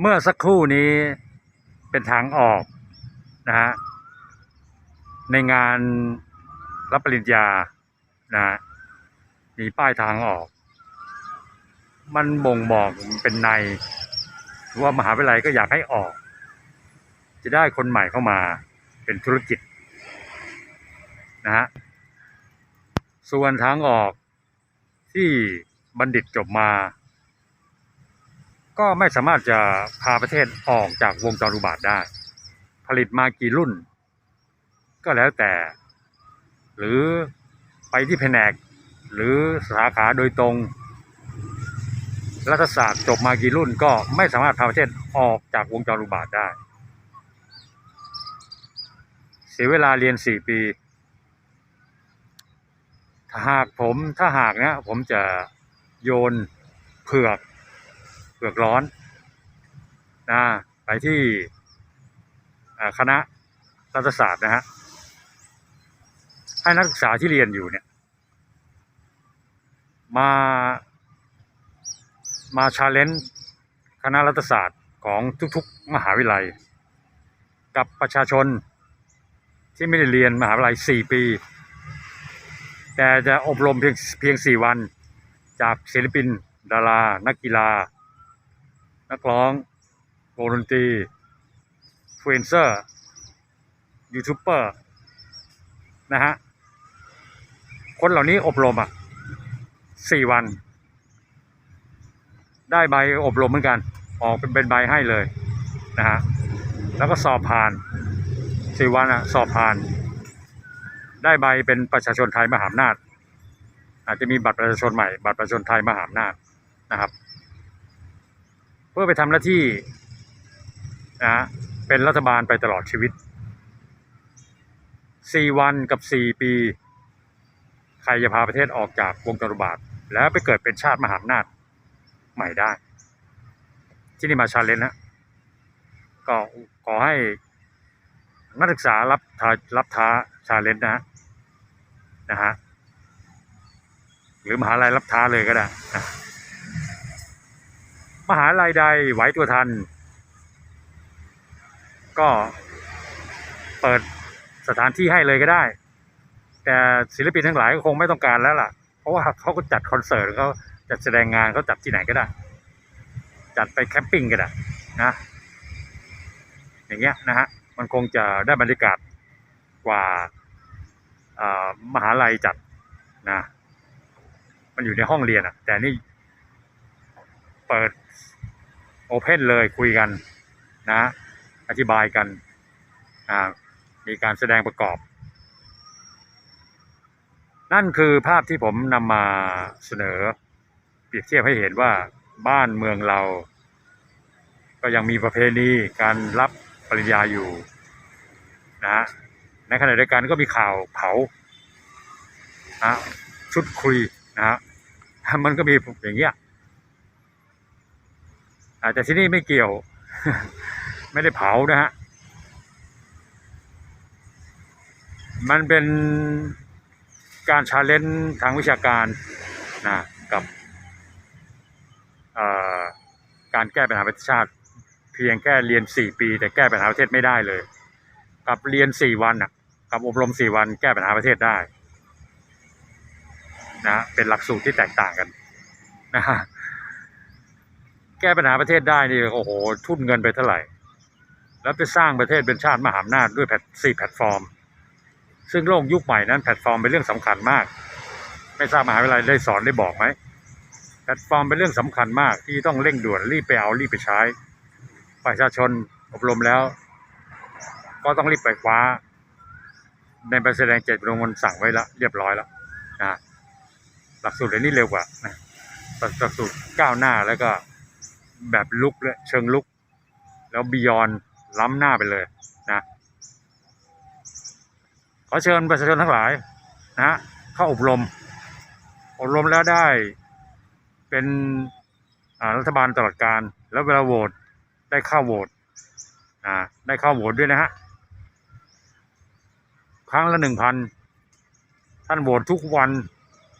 เมื่อสักครู่นี้เป็นทางออกนะฮะในงานรับปริญญานะฮะมีป้ายทางออก มันบ่งบอกเป็นในว่ามหาวิทยาลัยก็อยากให้ออก จะได้คนใหม่เข้ามาเป็นธุรกิจนะฮะส่วนทางออกที่บัณฑิตจบมา ก็ไม่สามารถจะพาประเทศออกจากวงจรอุบาทได้ ผลิตมากี่รุ่น ก็แล้วแต่ หรือไปที่แผนก หรือสาขาโดยตรง รัฐศาสตร์จบมากี่รุ่นก็ไม่สามารถพาประเทศออกจากวงจรอุบาทได้ เสียเวลาเรียนสี่ปีถ้าหากผมถ้าหากนะผมจะโยนเผือก เผือกร้อนนะไปที่คณะรัฐศาสตร์นะฮะให้นักศึกษาที่เรียนอยู่เนี่ย มามาชาเลนจ์คณะรัฐศาสตร์ของทุกๆมหาวิทยาลัย กับประชาชนที่ไม่ได้เรียนมหาวิทยาลัย 4 ปี แต่จะอบรมเพียงเพียง 4 วันจากศิลปิน ดารา นักกีฬา นักร้องวงดนตรีฟลูเอนเซอร์ยูทูบเบอร์นะฮะ คนเหล่านี้อบรมอะสี่วัน ได้ใบอบรมเหมือนกัน ออกเป็นเป็นใบให้เลยนะฮะ แล้วก็สอบผ่านสี่วันอะ สอบผ่าน ได้ใบเป็นประชาชนไทยมหาอำนาจ อาจจะมีบัตรประชาชนใหม่ บัตรประชาชนไทยมหาอำนาจนะครับ พื่อไปทำหน้าที่นะฮะเป็นรัฐบาลไปตลอดชีวิตสี่วันกับสี่ปี ใครจะพาประเทศออกจากวงจรบาท แล้วไปเกิดเป็นชาติมหาอำนาจใหม่ได้ ที่นี่มาชาเลนจ์นะก็ขอให้นักศึกษารับท้ารับท้าชาเลนจ์นะฮะนะฮะหรือมหาลัยรับท้าเลยก็ได้นะ มหาลัยใดไหวตัวทัน ก็เปิดสถานที่ให้เลยก็ได้ แต่ศิลปินทั้งหลายก็คงไม่ต้องการแล้วล่ะ เพราะว่าเขาก็จัดคอนเสิร์ตเขาจัดแสดงงานเขาจัดที่ไหนก็ได้ จัดไปแคมปิ้งก็ได้นะ อย่างเงี้ยนะฮะมันคงจะได้บรรยากาศกว่ามหาลัยจัดนะมันอยู่ในห้องเรียนอะแต่นี่ เปิดโอเพนเลยคุยกันนะ อธิบายกันมีการแสดงประกอบ นั่นคือภาพที่ผมนำมาเสนอ เปรียบเทียบให้เห็นว่าบ้านเมืองเรา ก็ยังมีประเพณีการรับปริญญาอยู่นะฮะในขณะเดียวกันก็มีข่าวเผานะชุดคุยนะฮะมันก็มีอย่างเงี้ย อาจจะที่นี่ไม่เกี่ยว ไม่ได้เผานะฮะ มันเป็นการชาเลนจ์ทางวิชาการนะกับการแก้ปัญหาประเทศชาติ เพียงแค่เรียนสี่ปี แต่แก้ปัญหาประเทศไม่ได้เลย กับเรียนสี่วันอะกับอบรมสี่วันแก้ปัญหาประเทศได้นะเป็นหลักสูตรที่แตกต่างกันนะฮะ ก้ปัญหาประเทศได้นี่โอ้โหทุ่นเงินไปเท่าไหร่ แล้วไปสร้างประเทศเป็นชาติมหาอำนาจด้วยแพลตสี่แพลตฟอร์ม ซึ่งโลกยุคใหม่นั้นแพลตฟอร์มเป็นเรื่องสำคัญมาก ไม่ทราบมหาวิทยาลัยได้สอนได้บอกไหมแพลตฟอร์มเป็นเรื่องสำคัญมากที่ต้องเร่งด่วนรีบไปเอารีบไปใช้ ประชาชนอบรมแล้ว ก็ต้องรีบไปคว้า ในใบแสดงเจตจำนงมันสั่งไว้แล้วเรียบร้อยแล้วนะหลักสูตรเดี๋ยวนี้เร็วกว่านะหลักสูตรก้าวหน้าแล้วก็ แบบลุกเลยเชิงลุก แล้วบียอนล้ำหน้าไปเลยนะขอเชิญประชาชนทั้งหลายนะเข้าอบรม อบรมแล้วได้เป็นรัฐบาลตลอดการ แล้วเวลาโหวตได้เข้าโหวตอ่าได้เข้าโหวตด้วยนะฮะครั้งละหนึ่งพันท่านโหวตทุกวัน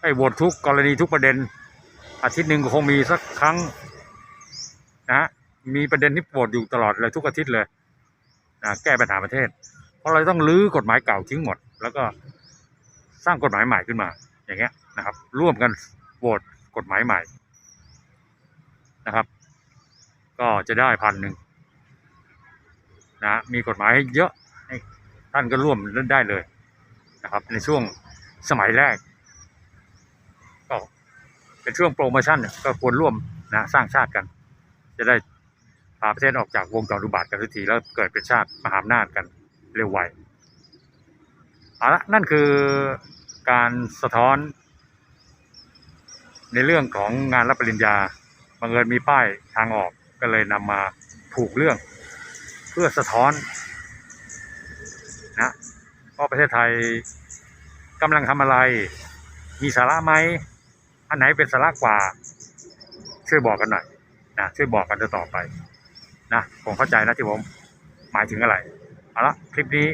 ไอ้โหวตทุกกรณีทุกประเด็น อาทิตย์หนึ่งก็คงมีสักครั้ง นะมีประเด็นที่โปรดอยู่ตลอดเลยทุกอาทิตย์เลยนะแก้ปัญหาประเทศ เพราะเราต้องรื้อกฎหมายเก่าทิ้งหมด แล้วก็สร้างกฎหมายใหม่ขึ้นมา อย่างเงี้ยนะครับ ร่วมกันโหวตกฎหมายใหม่นะครับ ก็จะได้พันหนึ่งนะมีกฎหมายให้เยอะให้ท่านก็ร่วมเล่นได้เลยนะครับ ในช่วงสมัยแรกก็เป็นช่วงโปรโมชั่นก็ควรร่วมนะสร้างชาติกัน จะได้พาประเทศออกจากวงจรอุบาทกันสักทีแล้วเกิดเป็นชาติมหาอำนาจกันเร็วไวเอาละนั่นคือการสะท้อน ในเรื่องของงานรับปริญญาบังเอิญมีป้ายทางออกก็เลยนำมาผูกเรื่อง เพื่อสะท้อนนะว่าประเทศไทยกำลังทำอะไร มีสาระไหมอันไหนเป็นสาระกว่า ช่วยบอกกันหน่อย นะช่วยบอกกันต่อไปนะผมเข้าใจนะที่ผมหมายถึงอะไรเอาละคลิปนี้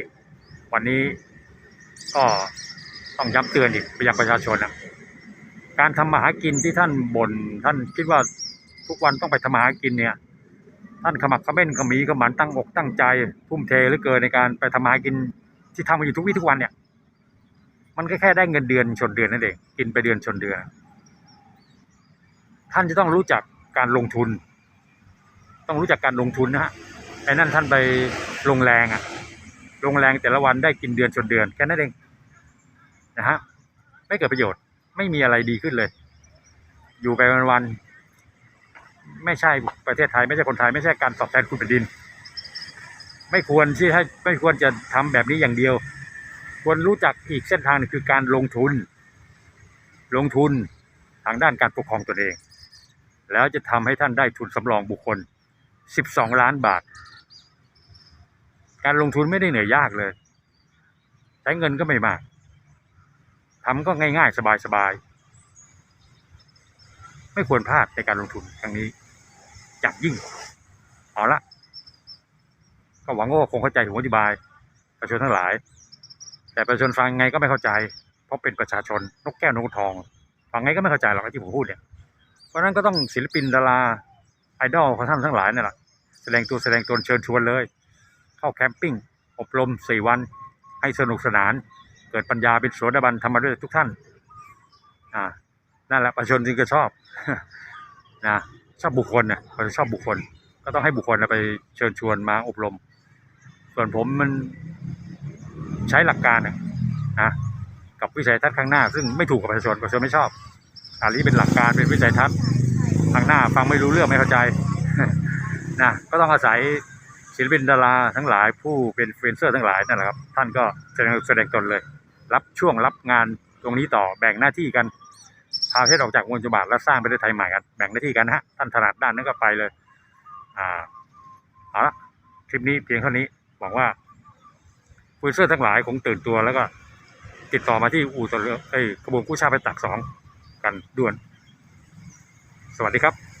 วันนี้ก็ต้องย้ำเตือนอีกไปยังประชาชนนะการทำมาหากินที่ท่านบน่นท่านคิดว่าทุกวันต้องไปทำมาหากินเนี่ย ท่านขมักขม้นขมีขมันตั้งอกตั้งใจทุ่มเทหลือเกินในการไปทำมาหากินที่ทำกันอยู่ทุกวี่ทุกวันเนี่ย มันก็แค่ได้เงินเดือนชนเดือนนั่นเองกินไปเดือนชนเดือน ท่านจะต้องรู้จัก การลงทุน ต้องรู้จักการลงทุนนะฮะไอ้นั่นท่านไปลงแรงอะลงแรงแต่ละวันได้กินเดือนชนเดือนแค่นั้นเองนะฮะไม่เกิดประโยชน์ไม่มีอะไรดีขึ้นเลย อยู่ไปวันๆไม่ใช่ประเทศไทย ไม่ใช่คนไทย ไม่ใช่การตอบแทนคุณแผ่นดิน ไม่ควรที่ให้ไม่ควรจะทำแบบนี้อย่างเดียว ควรรู้จักอีกเส้นทางหนึงคือการลงทุน ลงทุนทางด้านการปกครองตนเอง แล้วจะทำให้ท่านได้ทุนสำรองบุคคล 12 ล้านบาท การลงทุนไม่ได้เหนื่อยยากเลยใช้เงินก็ไม่มากทำก็ง่ายๆ สบายๆ ไม่ควรพลาดในการลงทุนครั้งนี้อย่างยิ่ง เอาละก็หวังว่าคงเข้าใจผมอธิบาย ประชาชนทั้งหลาย แต่ประชาชนฟังไงก็ไม่เข้าใจ เพราะเป็นประชาชนนกแก้วนกทอง ฟังไงก็ไม่เข้าใจหรอกที่ผมพูดเนี่ย เพราะนั้นก็ต้องศิลปินดาราไอดอลของท่านทั้งหลายนี่แหละแสดงตัวแสดงตนเชิญชวนเลย เข้าแคมปิ้งอบรมสี่วัน ให้สนุกสนาน เกิดปัญญาเป็นโสดาบันทำมาด้วยทุกท่านอ่านั่นแหละประชาชนจึงจะชอบนะชอบบุคคลนะเราชอบบุคคล ก็ต้องให้บุคคลนะไปเชิญชวนมาอบรม ส่วนผมมันใช้หลักการนะนะกับวิสัยทัศน์ข้างหน้า ซึ่งไม่ถูกกับประชาชนประชาชนไม่ชอบ อันนี้เป็นหลักการเป็นวิสัยทัศน์ทางหน้าฟังไม่รู้เรื่องไม่เข้าใจนะก็ต้องอาศัยศิลปินดาราทั้งหลายผู้เป็นอินฟลูเอนเซอร์ทั้งหลายนั่นแหละครับ ท่านก็แสดงแสดงตนเลย รับช่วงรับงานตรงนี้ต่อแบ่งหน้าที่กันพาประเทศออกจากมวงจรบาทและสร้างประเทศไทยใหม่กันแบ่งหน้าที่กันฮะท่านถนัดด้านนั้นก็ไปเลย อ่าเอาละคลิปนี้เพียงเท่านี้หวังว่าอินฟลูเอนเซอร์ทั้งหลายคงตื่นตัวแล้วก็ ติดต่อมาที่อู่ต่อเรือเอ้กระบวนกู้ชาไปตักสอง กันด่วน สวัสดีครับ